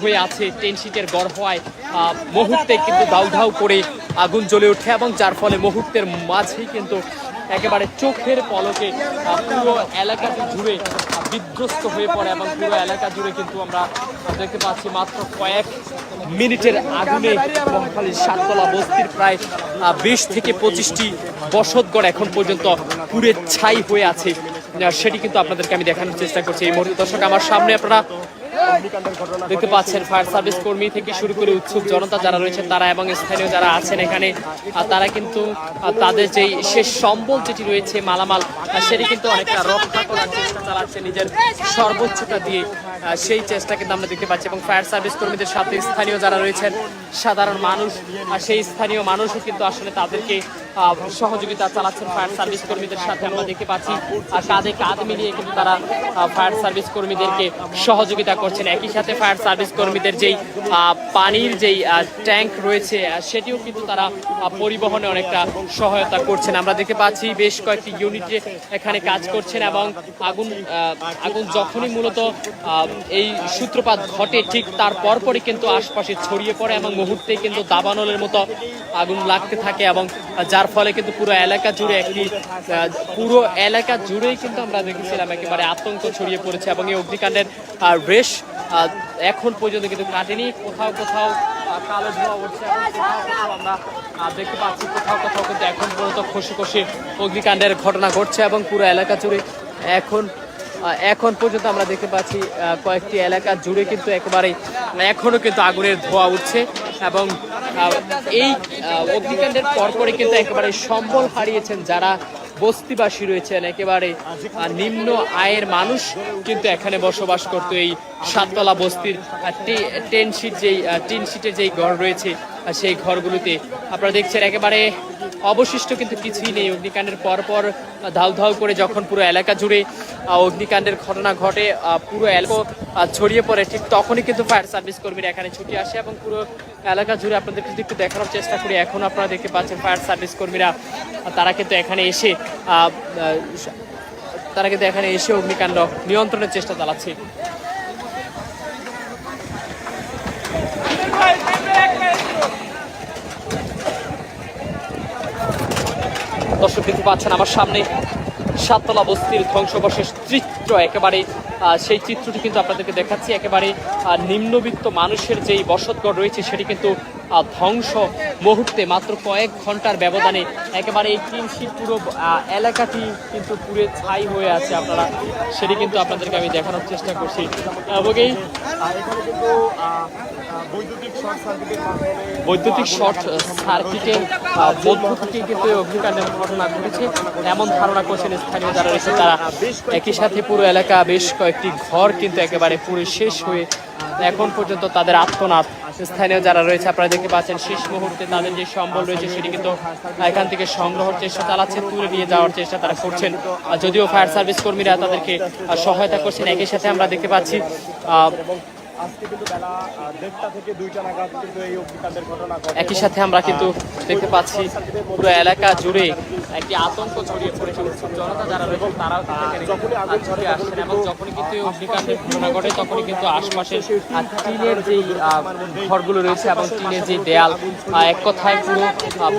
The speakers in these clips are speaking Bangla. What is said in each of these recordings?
হয়ে আছে টেন গড় হওয়ায় মুহূর্তে কিন্তু দাউ ধাউ করে আগুন জ্বলে ওঠে এবং যার ফলে মুহূর্তের মাঝেই কিন্তু একেবারে চোখের পলকে পুরো এলাকাটি জুড়ে বিধ্বস্ত হয়ে পড়ে এবং পুরো এলাকা জুড়ে কিন্তু আমরা দেখতে পাচ্ছি মাত্র কয়েক মিনিটের আগুনে মহাখালীর সাততলা বস্তির প্রায় বিশ থেকে পঁচিশটি বসতগড় এখন পর্যন্ত পুরে ছাই হয়ে আছে। সেটি কিন্তু আপনাদেরকে আমি দেখানোর চেষ্টা করছি। এই মুহূর্তে দর্শক, আমার সামনে আপনারা দেখতে পাচ্ছেন ফায়ার সার্ভিস কর্মী থেকে শুরু করে উৎসুক জনতা যারা রয়েছেন তারা এবং স্থানীয় যারা আছেন এখানে তারা কিন্তু তাদের যেই শেষ সম্বল যেটি রয়েছে মালামাল সেটি কিন্তু অনেকটা রক্ষা করার চেষ্টা চালাচ্ছে নিজের সর্বোচ্চটা দিয়ে সেই চেষ্টা কিন্তু আমরা দেখতে পাচ্ছি এবং ফায়ার সার্ভিস কর্মীদের সাথে স্থানীয় যারা রয়েছেন সাধারণ মানুষ আর সেই স্থানীয় মানুষও কিন্তু আসলে তাদেরকে সহযোগিতা চালাচ্ছেন ফায়ার সার্ভিস কর্মীদের সাথে আমরা দেখতে পাচ্ছি, আর কাঁধে কাঁধ মিলিয়ে কিন্তু তারা ফায়ার সার্ভিস কর্মীদেরকে সহযোগিতা করছেন। একই সাথে ফায়ার সার্ভিস কর্মীদের যেই পানির যেই ট্যাঙ্ক রয়েছে সেটিও কিন্তু তারা পরিবহনে অনেকটা সহায়তা করছেন। আমরা দেখতে পাচ্ছি বেশ কয়েকটি ইউনিটে এখানে কাজ করছেন এবং আগুন আগুন যখনই মূলত এই সূত্রপাত ঘটে ঠিক তার পরপরই কিন্তু আশপাশে ছড়িয়ে পড়ে এবং মুহূর্তেই কিন্তু দাবানলের মতো আগুন লাগতে থাকে এবং যার ফলে কিন্তু পুরো এলাকা জুড়ে একটি পুরো এলাকা জুড়েই কিন্তু আমরা দেখেছিলাম একেবারে আতঙ্ক ছড়িয়ে পড়েছে এবং এই অগ্নিকাণ্ডের রেশ এখন পর্যন্ত কিন্তু কাটেনি। কোথাও কোথাও কালো ধোঁয়া উঠছে এবং আমরা দেখতে পাচ্ছি কোথাও কোথাও কিন্তু এখন পর্যন্ত খসে খসে অগ্নিকাণ্ডের ঘটনা ঘটছে এবং পুরো এলাকা জুড়ে এখন এখন পর্যন্ত আমরা দেখতে পাচ্ছি কয়েকটি এলাকা জুড়ে কিন্তু একেবারে এখনও কিন্তু আগুনের ধোঁয়া উঠছে এবং এই অগ্নিকাণ্ডের পরপরই কিন্তু একেবারে সম্বল হারিয়েছেন যারা বস্তিবাসী রয়েছেন, একেবারে নিম্ন আয়ের মানুষ কিন্তু এখানে বসবাস করতো এই সাততলা বস্তির টেন শিট যেই টিন শিটের যেই ঘর রয়েছে সেই ঘরগুলোতে। আপনারা দেখছেন একেবারে অবশিষ্ট কিন্তু কিছুই নেই। অগ্নিকাণ্ডের পরপর ধাউ ধাউ করে যখন পুরো এলাকা জুড়ে অগ্নিকাণ্ডের ঘটনা ঘটে পুরো এলাকা ছড়িয়ে পড়ে, ঠিক তখনই কিন্তু ফায়ার সার্ভিস কর্মীরা এখানে ছুটে আসে এবং পুরো এলাকা জুড়ে আপনাদের কিন্তু একটু দেখানোর চেষ্টা করি। এখন আপনারা দেখতে পাচ্ছেন ফায়ার সার্ভিস কর্মীরা তারা কিন্তু এখানে এসে তারা কিন্তু এখানে এসে অগ্নিকাণ্ড নিয়ন্ত্রণের চেষ্টা চালাচ্ছে। দর্শক দেখতে পাচ্ছেন আমার সামনে সাততলা বস্তির ধ্বংসবশেষ চিত্র। একেবারে সেই চিত্রটি কিন্তু আপনাদেরকে দেখাচ্ছি। একেবারে নিম্নবিত্ত মানুষের যেই বসতগড় রয়েছে, সেটি কিন্তু ধ্বংস মুহূর্তে মাত্র কয়েক ঘণ্টার ব্যবধানে একেবারে এই শীত পুরো এলাকাটি কিন্তু পুরে ছাই হয়ে আছে আপনারা। সেটি কিন্তু আপনাদেরকে আমি দেখানোর চেষ্টা করছি। এবং এই এখানে কিন্তু বৈদ্যুতিক শর্ট সার্কিটের থেকে কিন্তু অগ্নিকাণ্ডের ঘটনা ঘটেছে। এমন ধারণা করছেন স্থানীয় যারা রয়েছে, তারা একই সাথে পুরো এলাকা, বেশ কয়েকটি ঘর কিন্তু একেবারে পুরো শেষ হয়ে এখন পর্যন্ত তাদের আত্মনাথ। স্থানীয় যারা রয়েছে, আপনারা দেখতে পাচ্ছেন, শেষ মুহূর্তে তাদের যে সম্বল রয়েছে, সেটি কিন্তু এখান থেকে সংগ্রহের চেষ্টা চালাচ্ছেন তুলে নিয়ে যাওয়ার চেষ্টা তারা করছেন। যদিও ফায়ার সার্ভিস কর্মীরা তাদেরকে সহায়তা করছেন, একই সাথে আমরা দেখতে পাচ্ছি আজকে কিন্তু বেলা দেড়টা থেকে দুইটা নাগাদ কিন্তু এই অগ্নিকাণ্ডের ঘটনা ঘটে একই সাথে আমরা কিন্তু দেখতে পাচ্ছি পুরো এলাকা জুড়ে একটি আতঙ্ক ছড়িয়ে পড়েছে। উৎসব জনতা যারা রয়েছে তারাও যখনই আগুন ছুটে আসছেন এবং যখনই কিন্তু এই অগ্নিকাণ্ডের ঘটনা ঘটে তখনই কিন্তু আশপাশের টিনের আহ, ঘরগুলো রয়েছে এবং টিনের যে দেয়াল এক কথায় পুরো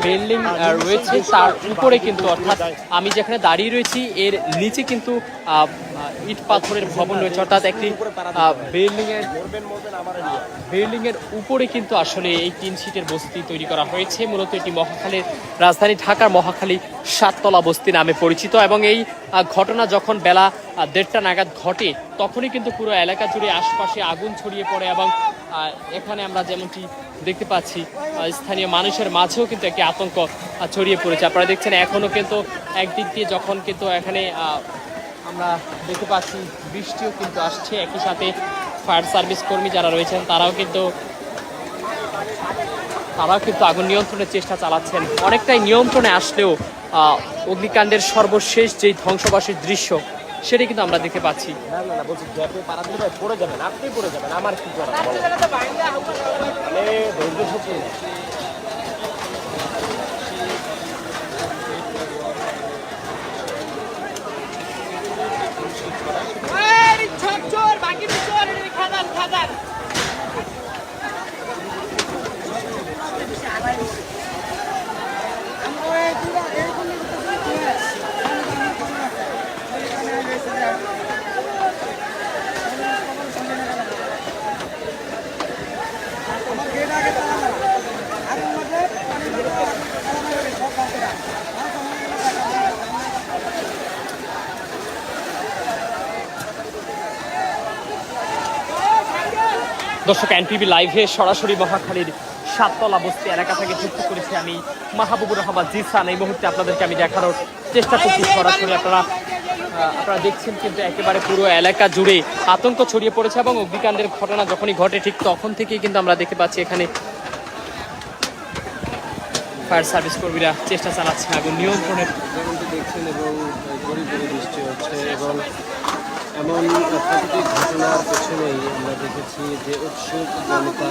বিল্ডিং রয়েছে তার উপরে কিন্তু অর্থাৎ আমি যেখানে দাঁড়িয়ে রয়েছি এর নিচে কিন্তু ইট পাথরের ভবন রয়েছে। অর্থাৎ একটি বিল্ডিং এর মরবেন মরবেন আমার নিয়ে বিল্ডিং এর উপরে কিন্তু আসলে এই তিন সিটের বস্তি তৈরি করা হয়েছে। মূলত এটি মহাখালীর রাজধানী ঢাকার মহাখালী সাততলা বস্তি নামে পরিচিত এবং এই ঘটনা যখন বেলা দেড়টা নাগাদ ঘটে, তখনই কিন্তু পুরো এলাকা জুড়ে আশপাশে আগুন ছড়িয়ে পড়ে এবং এখানে আমরা যেমনটি দেখতে পাচ্ছি স্থানীয় মানুষের মাঝেও কিন্তু একটি আতঙ্ক ছড়িয়ে পড়েছে। আপনারা দেখছেন এখনও কিন্তু একদিক দিয়ে যখন কিন্তু এখানে আমরা দেখতে পাচ্ছি বৃষ্টিও কিন্তু আসছে। একই সাথে ফায়ার সার্ভিস কর্মী যারা রয়েছেন তারাও কিন্তু তারাও কিন্তু আগুন নিয়ন্ত্রণের চেষ্টা চালাচ্ছেন। অনেকটাই নিয়ন্ত্রণে আসলেও আহ, অগ্নিকাণ্ডের সর্বশেষ যে ধ্বংসবাসীর দৃশ্য সেটি কিন্তু আমরা দেখতে পাচ্ছি। না না না বলছি গ্যাপে পাড়া দিলে ভাই পড়ে যাবেন আপনি পড়ে যাবেন আমার কি করা মানে ধৈর্য শক্তি বাকি แบบ দর্শক এনপিবি লাইভে সরাসরি মহাখালীর সাততলা বস্তি এলাকা থেকে যুক্ত করেছি আমি মাহবুবুর রহমান। জিসান এই মুহূর্তে আপনাদেরকে আমি দেখানোর চেষ্টা করছি সরাসরি। আপনারা আপনারা দেখছেন কিন্তু একেবারে পুরো এলাকা জুড়ে আতঙ্ক ছড়িয়ে পড়েছে এবং অগ্নিকাণ্ডের ঘটনা যখনই ঘটে, ঠিক তখন থেকেই কিন্তু আমরা দেখতে পাচ্ছি এখানে ফায়ার সার্ভিস কর্মীরা চেষ্টা চালাচ্ছেন আগুন নিয়ন্ত্রণের। দেখছেন এবং বৃষ্টি হচ্ছে এবং এমন প্রাকৃতিক ঘটনার পেছনেই আমরা দেখেছি যে উৎসুক জনতা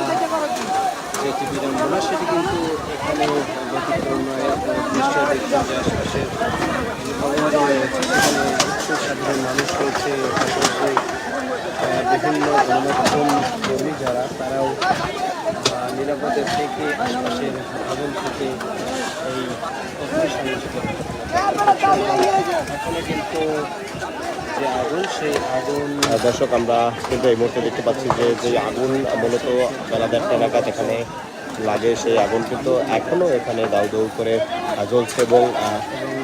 যে একটি বিড়ম্বনা, সেটি কিন্তু এখানে ব্যতিক্রম নয়। আপনারা দেখছেন যে আশেপাশে যে রয়েছে। সেখানে উৎসুক সাধারণ মানুষ রয়েছে বিভিন্ন গণমাধ্যম কর্মী যারা, তারাও নিরাপদে থেকে আশপাশের ভবন থেকে এই সংযোজিত এখনও কিন্তু যে আগুন, সেই আগুন দর্শক, আমরা কিন্তু এই মুহূর্তে দেখতে পাচ্ছি যে যে আগুন মূলত বেলা দেড়টা নাগাদ এখানে লাগে, সেই আগুন কিন্তু এখনও এখানে দাউ দাউ করে জ্বলছে এবং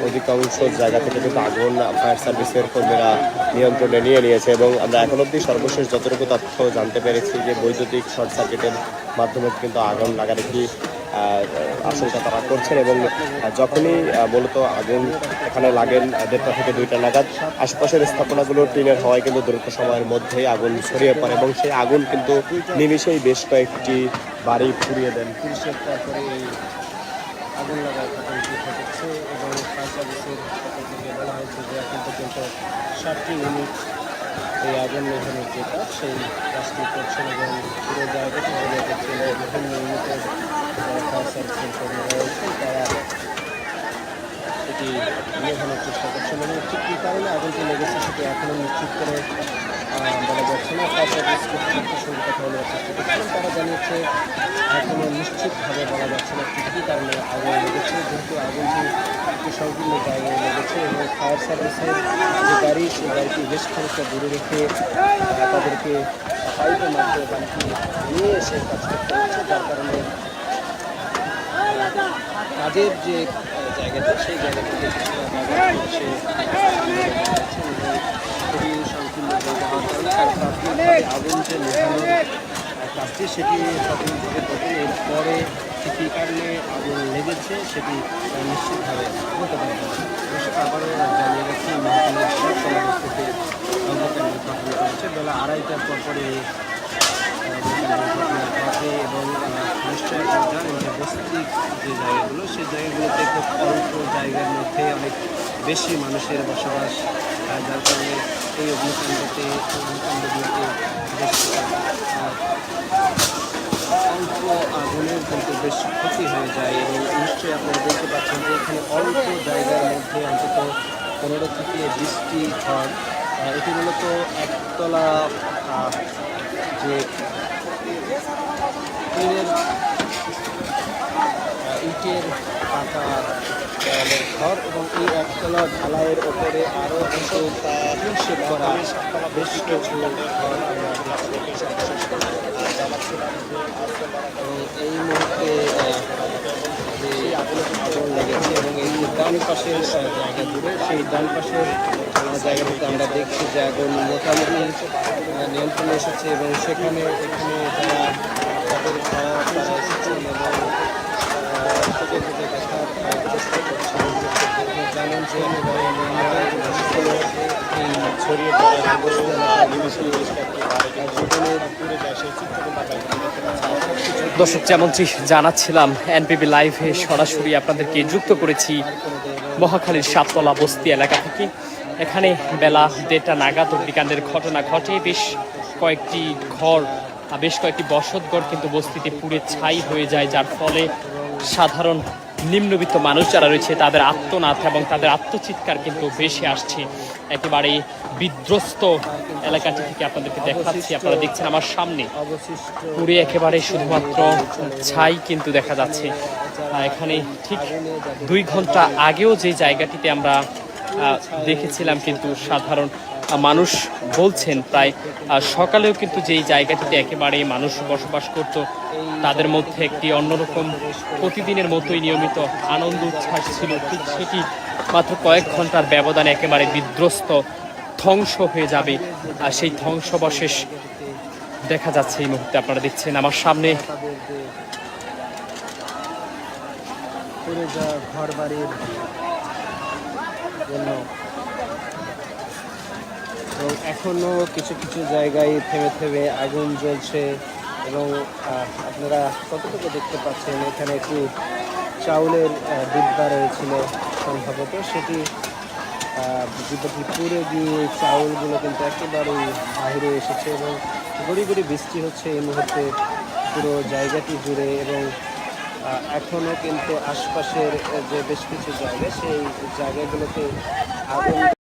অধিকাংশ জায়গা থেকে কিন্তু আগুন ফায়ার সার্ভিসের কর্মীরা নিয়ন্ত্রণে নিয়ে নিয়েছে এবং আমরা এখন অবধি সর্বশেষ যতটুকু তথ্য জানতে পেরেছি যে বৈদ্যুতিক শর্ট সার্কিটের মাধ্যমে কিন্তু আগুন লাগার একটি আশঙ্কা তারা করছেন এবং যখনই মূলত আগুন এখানে লাগেন দেড়টা থেকে দুইটা নাগাদ, আশপাশের স্থাপনাগুলো টিনের হওয়ায় কিন্তু দ্রুত সময়ের মধ্যেই আগুন ছড়িয়ে পড়ে এবং সেই আগুন কিন্তু নিমিষেই বেশ কয়েকটি বাড়ি পুড়িয়ে দেন। এই আগুন লাগার সেই করছেন এবং পুরো বিভিন্ন ফায়ার রয়েছেন তারা চেষ্টা করছেন এবং ঠিক কী কারণে আগুনটি লেগেছে সেটি এখনও নিশ্চিত করে বলা যাচ্ছে না। ফায়ার সার্ভিস সঙ্গে কথা তারা জানিয়েছে এখনও নিশ্চিতভাবে বলা যাচ্ছে না ঠিক কী কারণে আগুন লেগেছে যেহেতু আগুনটি একটি জায়গায় এবং ফায়ার সার্ভিসের যে গাড়ি সেই গাড়িটি বেশ খানিকটা দূরে রেখে তাদেরকে পাইপের মাধ্যমে পানিটি নিয়ে এসে কাজ করতে হচ্ছে যার কারণে কাজের যে জায়গাটা, সেই জায়গাটিতে কিছুটা ব্যাঘাত ঘটেছে। এবং খুবই সংকীর্ণ জায়গা হওয়ার কারণে তার প্রাথমিকভাবে আগুন যে নেভানোর কাজটি সেটি প্রাথমিকভাবে ঘটে এরপরে কী কারণে আগুন লেগেছে, সেটি নিশ্চিতভাবে না দর্শক আবারও জানিয়ে রাখি মহাকালের ঘটনা ঘটেছে বেলা আড়াইটার পর ঘটে এবং জানেন যে বস্তিক যে জায়গাগুলো, সেই জায়গাগুলোতে খুব অল্প জায়গার মধ্যে অনেক বেশি মানুষের বসবাস যার কারণে এই অগ্নিকাণ্ডতে, অগ্নিকাণ্ডগুলোতে বেশ অল্প আগুনের কিন্তু বেশ ক্ষতি হয়ে যায়। এবং নিশ্চয়ই আপনারা দেখতে পাচ্ছেন যে এখানে অল্প জায়গার মধ্যে অন্তত পনেরো থেকে বিশটি ঘর এটি মূলত একতলা যে ইটের পাতা ঘর এবং এই একতলা ঢালাইয়ের ওপরে আরও কিছু টিনশেড করা বেশ কিছু এবং এই মুহূর্তে আগুন লেগেছে এবং এই ডান পাশের জায়গা সেই ডান পাশের জায়গাটিতে আমরা দেখছি যে আগুন মোটামুটি নিয়ন্ত্রণে এসেছে এবং সেখানে, এখানে যারা দর্শক, যেমনটি জানাচ্ছিলাম, এনপিবি লাইভে সরাসরি আপনাদেরকে যুক্ত করেছি মহাখালীর সাততলা বস্তি এলাকা থেকে। এখানে বেলা দেড়টা নাগাদ অগ্নিকাণ্ডের ঘটনা ঘটে। বেশ কয়েকটি ঘর বেশ কয়েকটি বসতঘর কিন্তু বস্তিতে পুড়ে ছাই হয়ে যায়, যার ফলে সাধারণ নিম্নবিত্ত মানুষ যারা রয়েছে, তাদের আত্মনাথ এবং তাদের আত্মচিৎকার কিন্তু বেশি আসছে। একেবারে বিধ্বস্ত এলাকাটি থেকে আপনাদেরকে দেখাচ্ছি। আপনারা দেখছেন আমার সামনে পুরে একেবারে শুধুমাত্র ছাই কিন্তু দেখা যাচ্ছে। এখানে ঠিক দুই ঘণ্টা আগেও যে জায়গাটিতে আমরা দেখেছিলাম কিন্তু সাধারণ মানুষ বলছেন প্রায় সকালেও কিন্তু যেই জায়গাটিতে একেবারে মানুষ বসবাস করত, তাদের মধ্যে একটি অন্যরকম প্রতিদিনের মতোই নিয়মিত আনন্দ উচ্ছ্বাস ছিল। ঠিক সেটি মাত্র কয়েক ঘণ্টার ব্যবধানে একেবারে বিধ্বস্ত ধ্বংস হয়ে যাবে, আর সেই ধ্বংসবশেষ দেখা যাচ্ছে এই মুহূর্তে। আপনারা দেখছেন আমার সামনে ঘর বাড়ির জন্য এবং এখনও কিছু কিছু জায়গায় থেমে থেমে আগুন জ্বলছে এবং আপনারা কতটুকু দেখতে পাচ্ছেন? এখানে একটি চাউলের ডিব্বা রয়েছিল সম্ভবত। সেটি ডিব্বাটি পুড়ে গিয়ে চাউলগুলো কিন্তু একেবারেই বাইরে এসেছে এবং গড়ি গড়ি বৃষ্টি হচ্ছে এই মুহূর্তে পুরো জায়গাটি জুড়ে এবং এখনও কিন্তু আশপাশের যে বেশ কিছু জায়গা, সেই জায়গাগুলোতে আগুন